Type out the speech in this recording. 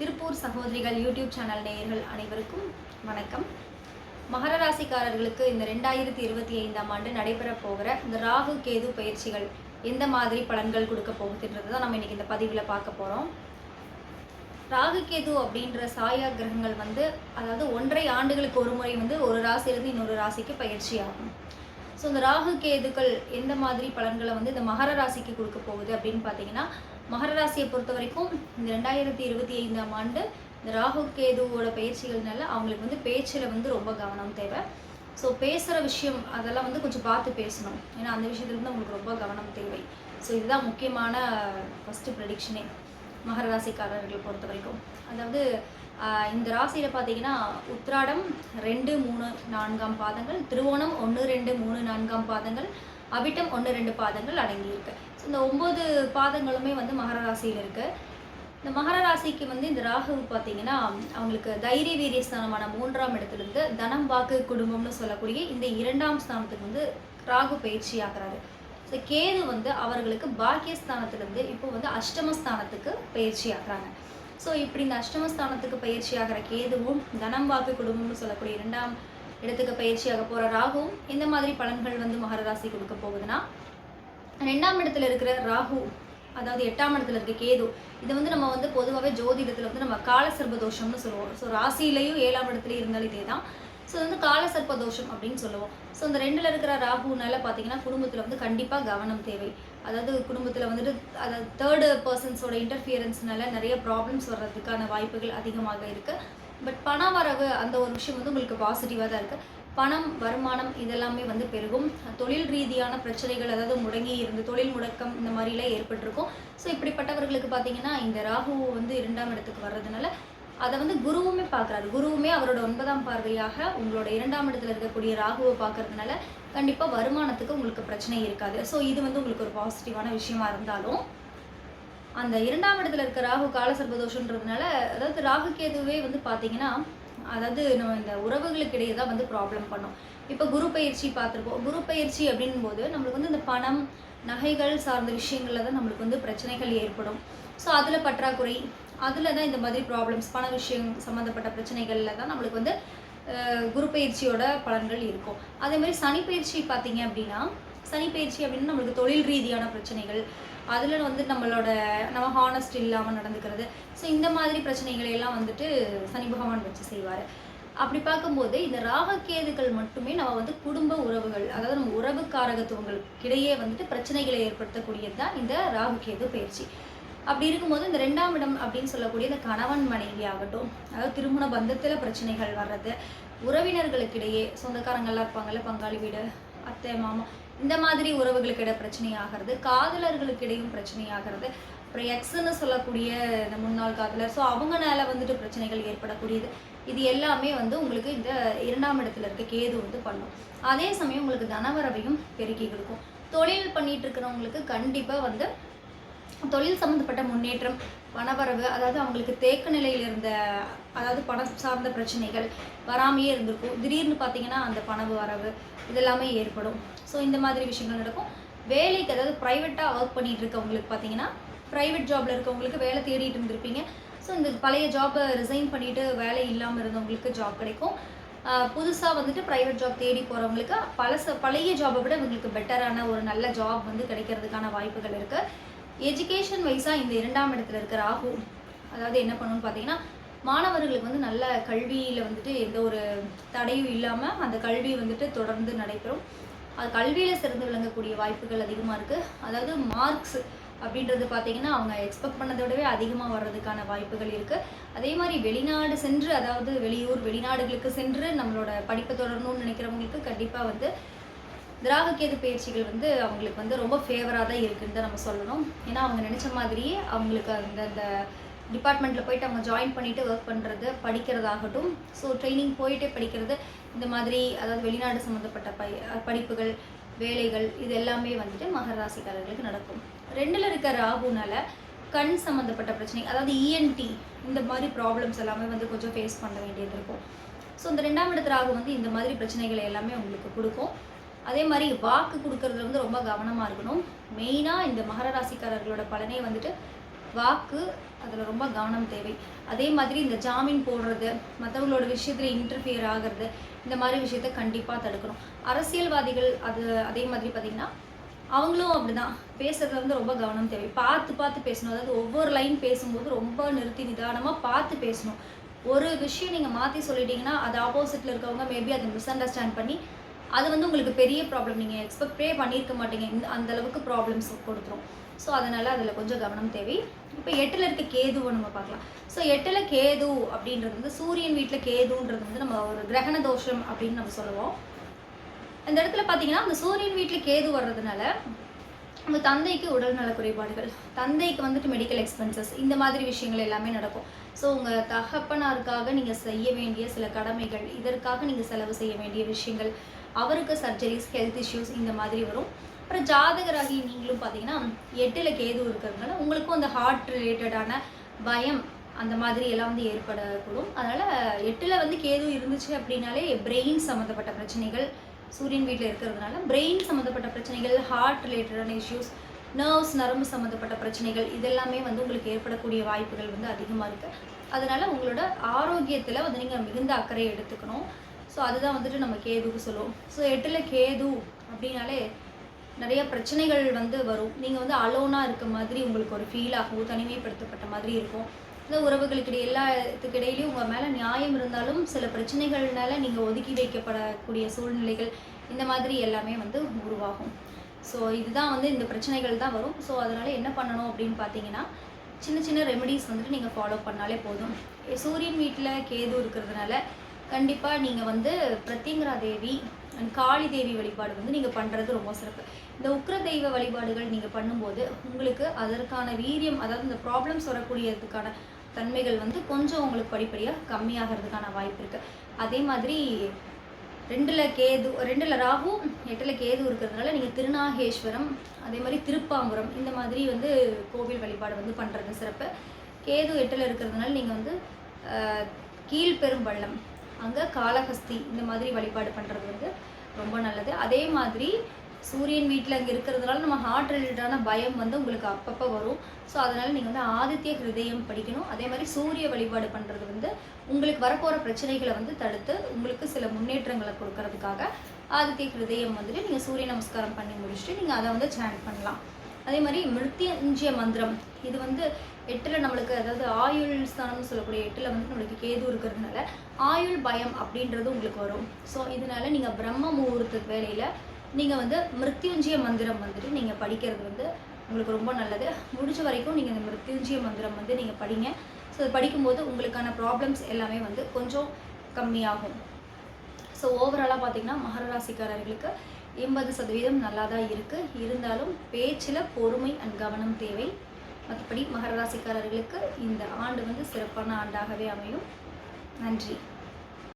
திருப்பூர் சகோதரிகள் YouTube channel நேயர்கள் அனைவருக்கும் வணக்கம். மகர ராசிக்காரர்களுக்கு இந்த ரெண்டாயிரத்தி இருபத்தி ஐந்தாம் ஆண்டு நடைபெற போகிற இந்த ராகு கேது பயிற்சிகள் எந்த மாதிரி பலன்கள் கொடுக்க போகுதுன்றது தான் நம்ம இன்னைக்கு இந்த பதிவில் பார்க்க போகிறோம் ராகு கேது அப்படின்ற சாயா கிரகங்கள் வந்து அதாவது ஒன்றரை ஆண்டுகளுக்கு ஒரு முறை வந்து ஒரு ராசியிலிருந்து இன்னொரு ராசிக்கு பயிற்சி ஆகும். ஸோ இந்த ராகு கேதுக்கள் எந்த மாதிரி பலன்களை வந்து இந்த மகர ராசிக்கு கொடுக்க போகுது அப்படின்னு பார்த்தீங்கன்னா மகர ராசியை பொறுத்த வரைக்கும் இந்த ரெண்டாயிரத்தி இருபத்தி ஐந்தாம் ஆண்டு இந்த ராகு கேதுவோட பயிற்சிகள்னால அவங்களுக்கு வந்து பேச்சில் வந்து ரொம்ப கவனம் தேவை. ஸோ பேசுகிற விஷயம் அதெல்லாம் வந்து கொஞ்சம் பார்த்து பேசணும். ஏன்னா அந்த விஷயத்துல வந்து அவங்களுக்கு ரொம்ப கவனம் தேவை. ஸோ இதுதான் முக்கியமான ஃபஸ்ட்டு ப்ரெடிக்ஷனே மகர ராசிக்காரர்களை பொறுத்த வரைக்கும். அதாவது இந்த ராசியில் பார்த்தீங்கன்னா உத்ராடம் ரெண்டு மூணு நான்காம் பாதங்கள் திருவோணம் ஒன்று ரெண்டு மூணு நான்காம் பாதங்கள் அவிட்டம் ஒன்று ரெண்டு பாதங்கள் அடங்கியிருக்கு. ஸோ இந்த ஒம்பது பாதங்களுமே வந்து மகர ராசியில் இருக்குது இந்த மகர ராசிக்கு வந்து இந்த ராகு பார்த்தீங்கன்னா அவங்களுக்கு தைரிய வீரிய ஸ்தானமான மூன்றாம் இடத்துலேருந்து தனம் வாக்கு குடும்பம்னு சொல்லக்கூடிய இந்த இரண்டாம் ஸ்தானத்துக்கு வந்து ராகு பயிற்சி ஆகிறாரு ஸோ கேது வந்து அவர்களுக்கு பாக்கியஸ்தானத்திலிருந்து இப்போ வந்து அஷ்டமஸ்தானத்துக்கு பயிற்சி ஆகிறாங்க ஸோ இப்படி இந்த அஷ்டமஸ்தானத்துக்கு பயிற்சி ஆகிற கேதுவும் தனம் வாக்கு குடும்பம்னு சொல்லக்கூடிய இரண்டாம் இடத்துக்கு பயிற்சியாக போகிற ராகுவும் இந்த மாதிரி பலன்கள் வந்து மகர ராசி கொடுக்க போகுதுன்னா ரெண்டாம் இடத்துல இருக்கிற ராகு அதாவது எட்டாம் இடத்துல இருக்க கேது இது வந்து நம்ம வந்து பொதுவாகவே ஜோதிடத்தில் வந்து நம்ம காலசர்ப தோஷம்னு சொல்லுவோம். ஸோ ராசியிலையும் ஏழாம் இடத்துலையும் இருந்தாலும் இதே தான் ஸோ வந்து கால தோஷம் அப்படின்னு சொல்லுவோம். ஸோ இந்த ரெண்டில் இருக்கிற ராகுனால பார்த்தீங்கன்னா குடும்பத்தில் வந்து கண்டிப்பாக கவனம் தேவை. அதாவது குடும்பத்தில் வந்துட்டு அதாவது தேர்டு பர்சன்ஸோட இன்டர்ஃபியரன்ஸ்னால நிறைய ப்ராப்ளம்ஸ் வர்றதுக்கான வாய்ப்புகள் அதிகமாக இருக்குது பட் பண வரவு அந்த ஒரு விஷயம் வந்து உங்களுக்கு பாசிட்டிவாக தான் இருக்குது பணம் வருமானம் இதெல்லாமே வந்து பெருகும். தொழில் ரீதியான பிரச்சனைகள் அதாவது முடங்கி இருந்து தொழில் முடக்கம் இந்த மாதிரிலாம் ஏற்பட்டிருக்கும். ஸோ இப்படிப்பட்டவர்களுக்கு பார்த்தீங்கன்னா இந்த ராகு வந்து இரண்டாம் இடத்துக்கு வர்றதுனால அதை வந்து குருவுமே பார்க்குறாரு குருவுமே அவரோட ஒன்பதாம் பார்வையாக உங்களோட இரண்டாம் இடத்துல இருக்கக்கூடிய ராகுவை பார்க்கறதுனால கண்டிப்பாக வருமானத்துக்கு உங்களுக்கு பிரச்சனை இருக்காது. ஸோ இது வந்து உங்களுக்கு ஒரு பாசிட்டிவான விஷயமா இருந்தாலும் அந்த இரண்டாம் இடத்துல இருக்க ராகு கால சர்பதோஷன்றதுனால அதாவது ராகு கேதுவே வந்து பார்த்தீங்கன்னா அதாவது நம்ம இந்த உறவுகளுக்கு இடையே தான் வந்து ப்ராப்ளம் பண்ணும். இப்போ குரு பயிற்சி பார்த்துருப்போம். குரு பயிற்சி அப்படின் போது நம்மளுக்கு வந்து இந்த பணம் நகைகள் சார்ந்த விஷயங்களில் தான் நம்மளுக்கு வந்து பிரச்சனைகள் ஏற்படும். ஸோ அதில் பற்றாக்குறை அதில் தான் இந்த மாதிரி ப்ராப்ளம்ஸ் பண விஷயம் சம்மந்தப்பட்ட பிரச்சனைகளில் தான் நம்மளுக்கு வந்து குரு பயிற்சியோட பலன்கள் இருக்கும். அதே மாதிரி சனி பயிற்சி பார்த்தீங்க அப்படின்னா சனி பயிற்சி அப்படின்னா நம்மளுக்கு தொழில் ரீதியான பிரச்சனைகள் அதில் வந்து நம்மளோட நம்ம ஹானஸ்ட் இல்லாமல் நடந்துக்கிறது. ஸோ இந்த மாதிரி பிரச்சனைகளை எல்லாம் வந்துட்டு சனி பகவான் வச்சு செய்வார். அப்படி பார்க்கும்போது இந்த ராகக்கேதுகள் மட்டுமே நம்ம வந்து குடும்ப உறவுகள் அதாவது நம்ம உறவுக்காரகத்துவங்களுக்கிடையே வந்துட்டு பிரச்சனைகளை ஏற்படுத்தக்கூடியது தான் இந்த ராகுகேது பயிற்சி. அப்படி இருக்கும்போது இந்த ரெண்டாம் இடம் அப்படின்னு சொல்லக்கூடிய இந்த கணவன் மனைவி ஆகட்டும் அதாவது திருமண பந்தத்தில் பிரச்சனைகள் வர்றது உறவினர்களுக்கிடையே சொந்தக்காரங்கள்லாம் இருப்பாங்கல்ல பங்காளி வீடு அத்தை மாமா இந்த மாதிரி உறவுகளுக்கிடையே பிரச்சனை ஆகிறது காதலர்களுக்கிடையும் பிரச்சனையாகிறது. அப்புறம் எக்ஸ்ன்னு சொல்லக்கூடிய இந்த முன்னாள் காதலர். ஸோ அவங்கனால வந்துட்டு பிரச்சனைகள் ஏற்படக்கூடியது. இது எல்லாமே வந்து உங்களுக்கு இந்த இரண்டாம் இடத்துல இருக்க கேது வந்து பண்ணும். அதே சமயம் உங்களுக்கு தனவரவையும் பெருக்கி கொடுக்கும். தொழில் பண்ணிட்டு இருக்கிறவங்களுக்கு கண்டிப்பாக வந்து தொழில் சம்மந்தப்பட்ட முன்னேற்றம் பணவரவு அதாவது அவங்களுக்கு தேக்க நிலையில் இருந்த அதாவது பணம் சார்ந்த பிரச்சனைகள் வராமையே இருந்திருக்கும். திடீர்னு பார்த்தீங்கன்னா அந்த பணவு வரவு இதெல்லாமே ஏற்படும். ஸோ இந்த மாதிரி விஷயங்கள் நடக்கும். வேலைக்கு அதாவது ப்ரைவேட்டாக ஒர்க் பண்ணிகிட்டு இருக்கவங்களுக்கு பார்த்தீங்கன்னா ப்ரைவேட் ஜாபில் இருக்கவங்களுக்கு வேலை தேடிட்டு இருந்திருப்பீங்க. ஸோ இந்த பழைய ஜாபை ரிசைன் பண்ணிவிட்டு வேலை இல்லாமல் இருந்தவங்களுக்கு ஜாப் கிடைக்கும். புதுசாக வந்துட்டு ப்ரைவேட் ஜாப் தேடி போகிறவங்களுக்கு பழச பழைய ஜாபை விட இவங்களுக்கு பெட்டரான ஒரு நல்ல ஜாப் வந்து கிடைக்கிறதுக்கான வாய்ப்புகள் இருக்குது எஜுகேஷன் வைஸாக இந்த இரண்டாம் இடத்துல இருக்கிற ராகு அதாவது என்ன பண்ணணும்னு பார்த்தீங்கன்னா மாணவர்களுக்கு வந்து நல்ல கல்வியில் வந்துட்டு எந்த ஒரு தடையும் இல்லாமல் அந்த கல்வி வந்துட்டு தொடர்ந்து நடைபெறும். அது கல்வியில் சிறந்து விளங்கக்கூடிய வாய்ப்புகள் அதிகமாக இருக்குது அதாவது மார்க்ஸ் அப்படின்றது பார்த்தீங்கன்னா அவங்க எக்ஸ்பெக்ட் பண்ணதை விடவே அதிகமாக வர்றதுக்கான வாய்ப்புகள் இருக்குது அதே மாதிரி வெளிநாடு சென்று அதாவது வெளியூர் வெளிநாடுகளுக்கு சென்று நம்மளோட படிப்பை தொடரணும்னு நினைக்கிறவங்களுக்கு கண்டிப்பாக வந்து திராகக்கேது பயிற்சிகள் வந்து அவங்களுக்கு வந்து ரொம்ப ஃபேவராக தான் இருக்குன்னு தான் நம்ம சொல்லணும். ஏன்னா அவங்க நினச்ச மாதிரியே அவங்களுக்கு அந்த அந்த டிபார்ட்மெண்ட்டில் போயிட்டு அவங்க ஜாயின் பண்ணிவிட்டு ஒர்க் பண்ணுறது படிக்கிறதாகட்டும். ஸோ ட்ரைனிங் போயிட்டே படிக்கிறது இந்த மாதிரி அதாவது வெளிநாடு சம்மந்தப்பட்ட பை படிப்புகள் வேலைகள் இது எல்லாமே வந்துட்டு மகர ராசிக்காரர்களுக்கு நடக்கும். ரெண்டில் இருக்க ராகுனால கண் சம்மந்தப்பட்ட பிரச்சனை அதாவது இஎன்டி இந்த மாதிரி ப்ராப்ளம்ஸ் எல்லாமே வந்து கொஞ்சம் ஃபேஸ் பண்ண வேண்டியது இருக்கும். ஸோ இந்த ரெண்டாம் இடத்து ராகு வந்து இந்த மாதிரி பிரச்சனைகளை எல்லாமே உங்களுக்கு கொடுக்கும். அதே மாதிரி வாக்கு கொடுக்கறதுல வந்து ரொம்ப கவனமாக இருக்கணும். மெயினாக இந்த மகர ராசிக்காரர்களோட பலனே வந்துட்டு வாக்கு அதில் ரொம்ப கவனம் தேவை. அதே மாதிரி இந்த ஜாமீன் போடுறது மற்றவங்களோட விஷயத்தில் இன்டர்ஃபியர் ஆகிறது இந்த மாதிரி விஷயத்த கண்டிப்பாக தடுக்கணும். அரசியல்வாதிகள் அது அதே மாதிரி பார்த்திங்கன்னா அவங்களும் அப்படிதான். பேசுறதுல வந்து ரொம்ப கவனம் தேவை. பார்த்து பார்த்து பேசணும். அதாவது ஒவ்வொரு லைன் பேசும்போது ரொம்ப நிறுத்தி நிதானமாக பார்த்து பேசணும். ஒரு விஷயம் நீங்கள் மாற்றி சொல்லிட்டீங்கன்னா அது ஆப்போசிட்டில் இருக்கவங்க மேபி அதை மிஸ் அண்டர்ஸ்டாண்ட் பண்ணி அது வந்து உங்களுக்கு பெரிய ப்ராப்ளம் நீங்கள் எக்ஸ்பெக்டே பண்ணியிருக்க மாட்டீங்க. இந்த அந்த அளவுக்கு ப்ராப்ளம்ஸ் கொடுத்துரும். ஸோ அதனால் அதில் கொஞ்சம் கவனம் தேவை. இப்போ எட்டில் இருக்க கேதுவை நம்ம பார்க்கலாம். ஸோ எட்டில் கேது அப்படின்றது வந்து சூரியன் வீட்டில் கேதுன்றது வந்து நம்ம ஒரு கிரகண தோஷம் அப்படின்னு நம்ம சொல்லுவோம். இந்த இடத்துல பார்த்தீங்கன்னா அந்த சூரியன் வீட்டில் கேது வர்றதுனால உங்கள் தந்தைக்கு உடல்நல குறைபாடுகள் தந்தைக்கு வந்துட்டு மெடிக்கல் எக்ஸ்பென்சஸ் இந்த மாதிரி விஷயங்கள் எல்லாமே நடக்கும். ஸோ உங்கள் தகப்பனாருக்காக நீங்கள் செய்ய வேண்டிய சில கடமைகள் இதற்காக நீங்கள் செலவு செய்ய வேண்டிய விஷயங்கள் அவருக்கு சர்ஜரிஸ் ஹெல்த் இஷ்யூஸ் இந்த மாதிரி வரும். அப்புறம் ஜாதகராகி நீங்களும் பார்த்தீங்கன்னா எட்டில் கேது இருக்கிறதுனால உங்களுக்கும் அந்த ஹார்ட் ரிலேட்டடான பயம் அந்த மாதிரி எல்லாம் வந்து ஏற்படக்கூடும். அதனால் எட்டில் வந்து கேது இருந்துச்சு அப்படின்னாலே பிரெயின் சம்மந்தப்பட்ட பிரச்சனைகள் சூரியன் வீட்டில் இருக்கிறதுனால பிரெயின் சம்மந்தப்பட்ட பிரச்சனைகள் ஹார்ட் ரிலேட்டடான இஷ்யூஸ் நர்வ்ஸ் நரம்பு சம்மந்தப்பட்ட பிரச்சனைகள் இதெல்லாமே வந்து உங்களுக்கு ஏற்படக்கூடிய வாய்ப்புகள் வந்து அதிகமாக இருக்குது அதனால் உங்களோட ஆரோக்கியத்தில் வந்து நீங்கள் மிகுந்த அக்கறை எடுத்துக்கணும். ஸோ அதுதான் வந்துட்டு நம்ம கேதுக்கு சொல்லுவோம். ஸோ எட்டில் கேது அப்படின்னாலே நிறைய பிரச்சனைகள் வந்து வரும். நீங்கள் வந்து அலோனாக இருக்க மாதிரி உங்களுக்கு ஒரு ஃபீல் ஆகும் தனிமைப்படுத்தப்பட்ட மாதிரி இருக்கும். இந்த உறவுகளுக்கு இடையே எல்லாத்துக்கு இடையிலையும் உங்கள் மேலே நியாயம் இருந்தாலும் சில பிரச்சனைகள்னால நீங்கள் ஒதுக்கி வைக்கப்படக்கூடிய சூழ்நிலைகள் இந்த மாதிரி எல்லாமே வந்து உருவாகும். ஸோ இதுதான் வந்து இந்த பிரச்சனைகள் தான் வரும். ஸோ அதனால் என்ன பண்ணணும் அப்படின்னு பார்த்தீங்கன்னா சின்ன சின்ன ரெமெடிஸ் வந்துட்டு நீங்கள் ஃபாலோ பண்ணாலே போதும். சூரியன் வீட்டில் கேது இருக்கிறதுனால கண்டிப்பாக நீங்கள் வந்து பிரத்யங்கரா தேவி அண்ட் காளி தேவி வழிபாடு வந்து நீங்கள் பண்ணுறது ரொம்ப சிறப்பு. இந்த உக்ர தெய்வ வழிபாடுகள் நீங்கள் பண்ணும்போது உங்களுக்கு அதற்கான வீரியம் அதாவது இந்த ப்ராப்ளம்ஸ் வரக்கூடியதுக்கான தன்மைகள் வந்து கொஞ்சம் உங்களுக்கு படிப்படியாக கம்மியாகிறதுக்கான வாய்ப்பு இருக்குது அதே மாதிரி ரெண்டில் கேது ரெண்டில் ராகு எட்டில் கேது இருக்கிறதுனால நீங்கள் திருநாகேஸ்வரம் அதே மாதிரி திருப்பாம்புரம் இந்த மாதிரி வந்து கோவில் வழிபாடு வந்து பண்ணுறது சிறப்பு. கேது எட்டில் இருக்கிறதுனால நீங்கள் வந்து கீழ்பெரும்பள்ளம் அங்கே காளஹஸ்தி இந்த மாதிரி வழிபாடு பண்ணுறது வந்து ரொம்ப நல்லது. அதே மாதிரி சூரியன் வீட்டில் அங்கே இருக்கிறதுனால நம்ம ஹார்ட் ரிலேட்டடான பயம் வந்து உங்களுக்கு அப்பப்போ வரும். ஸோ அதனால் நீங்கள் வந்து ஆதித்ய ஹிருதயம் படிக்கணும். அதே மாதிரி சூரிய வழிபாடு பண்ணுறது வந்து உங்களுக்கு வரப்போகிற பிரச்சனைகளை வந்து தடுத்து உங்களுக்கு சில முன்னேற்றங்களை கொடுக்கறதுக்காக ஆதித்ய ஹிருதயம் வந்துட்டு நீங்கள் சூரிய நமஸ்காரம் பண்ணி முடிச்சுட்டு நீங்கள் அதை வந்து சேன் பண்ணலாம். அதே மாதிரி மிருத்யஞ்சிய மந்திரம். இது வந்து எட்டில் நம்மளுக்கு அதாவது ஆயுள் ஸ்தானம்னு சொல்லக்கூடிய எட்டில் வந்து நம்மளுக்கு கேது இருக்கிறதுனால ஆயுள் பயம் அப்படின்றது உங்களுக்கு வரும். ஸோ இதனால நீங்கள் பிரம்ம முகூர்த்த வேலையில் நீங்கள் வந்து மிருத்யுஞ்சய மந்திரம் வந்துட்டு நீங்கள் படிக்கிறது வந்து உங்களுக்கு ரொம்ப நல்லது. முடிஞ்ச வரைக்கும் நீங்கள் இந்த மிருத்யுஞ்சய மந்திரம் வந்து நீங்கள் படிங்க. ஸோ அது படிக்கும்போது உங்களுக்கான ப்ராப்ளம்ஸ் எல்லாமே வந்து கொஞ்சம் கம்மியாகும். ஸோ ஓவராலாக பார்த்தீங்கன்னா மகர ராசிக்காரர்களுக்கு எண்பது சதவீதம் நல்லா தான் இருக்குது இருந்தாலும் பேச்சில் பொறுமை அண்ட் கவனம் தேவை. மற்றபடி மகர ராசிக்காரர்களுக்கு இந்த ஆண்டு வந்து சிறப்பான ஆண்டாகவே அமையும். நன்றி.